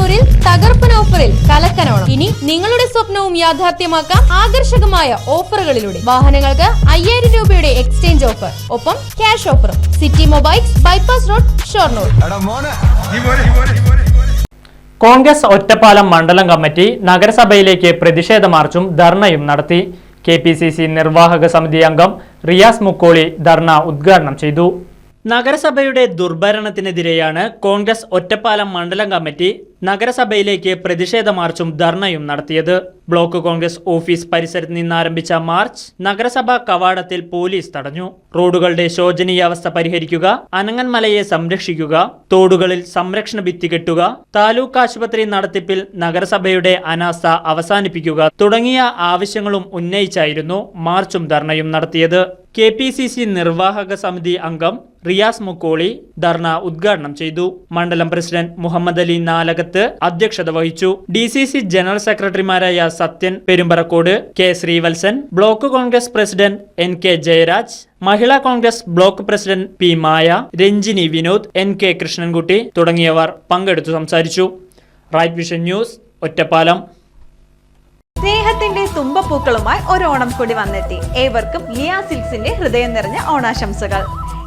ഷൊർണൂരിൽ തകർപ്പൻ ഓഫറിൽ കലക്കനോണം. ഇനി നിങ്ങളുടെ സ്വപ്നവും യാഥാർത്ഥ്യമാക്കാം ആകർഷകമായ ഓഫറുകളിലൂടെ. വാഹനങ്ങൾക്ക് അയ്യായിരം രൂപയുടെ എക്സ്ചേഞ്ച് ഓഫർ. ഒപ്പം ക്യാഷ് ഓഫറും. City mobiles bypass road Shoranur. Congress Ottapalam മണ്ഡലം കമ്മിറ്റി നഗരസഭയിലേക്ക് പ്രതിഷേധ മാർച്ചും ധർണയും നടത്തി. കെ പി സി സി നിർവാഹക സമിതി അംഗം റിയാസ് മുക്കോളി ധർണ ഉദ്ഘാടനം ചെയ്തു. നഗരസഭയുടെ ദുർഭരണത്തിനെതിരെയാണ് കോൺഗ്രസ് ഒറ്റപ്പാലം മണ്ഡലം കമ്മിറ്റി നഗരസഭയിലേക്ക് പ്രതിഷേധ മാർച്ചും ധർണയും നടത്തിയത് ബ്ലോക്ക് കോൺഗ്രസ് ഓഫീസ് പരിസരത്ത് നിന്ന് ആരംഭിച്ച മാർച്ച് നഗരസഭാ കവാടത്തിൽ പോലീസ് തടഞ്ഞു. റോഡുകളുടെ ശോചനീയാവസ്ഥ പരിഹരിക്കുക അനങ്ങൻമലയെ സംരക്ഷിക്കുക തോടുകളിൽ സംരക്ഷണ ഭിത്തി കെട്ടുക താലൂക്ക് ആശുപത്രി നടത്തിപ്പിൽ നഗരസഭയുടെ അനാസ്ഥ അവസാനിപ്പിക്കുക തുടങ്ങിയ ആവശ്യങ്ങളും ഉന്നയിച്ചായിരുന്നു മാർച്ചും ധർണയും നടത്തിയത്. കെ പി സി സി നിർവാഹക സമിതി അംഗം റിയാസ് മുക്കോളി ധർണ ഉദ്ഘാടനം ചെയ്തു. മണ്ഡലം പ്രസിഡന്റ് മുഹമ്മദ് അലി നാലകത്ത് അധ്യക്ഷത വഹിച്ചു. ഡി സി സി ജനറൽ സെക്രട്ടറിമാരായ Sathyan Perumparakkode K Sreevalsan block Congress president N K Jayaraj Mahila Congress block president P Maya Ranjini Vinod N K Krishnankutty തുടങ്ങിയവർ പങ്കെടുത്തു സംസാരിച്ചു. Right vision news Ottapalam. സ്നേഹത്തിന്റെ തുമ്പപ്പൂക്കളുമായി ഒരു ഓണം കൂടി വന്നെത്തി. ഏവർക്കും ലിയാ സിൽസിന്റെ ഹൃദയം നിറഞ്ഞ ഓണാശംസകൾ.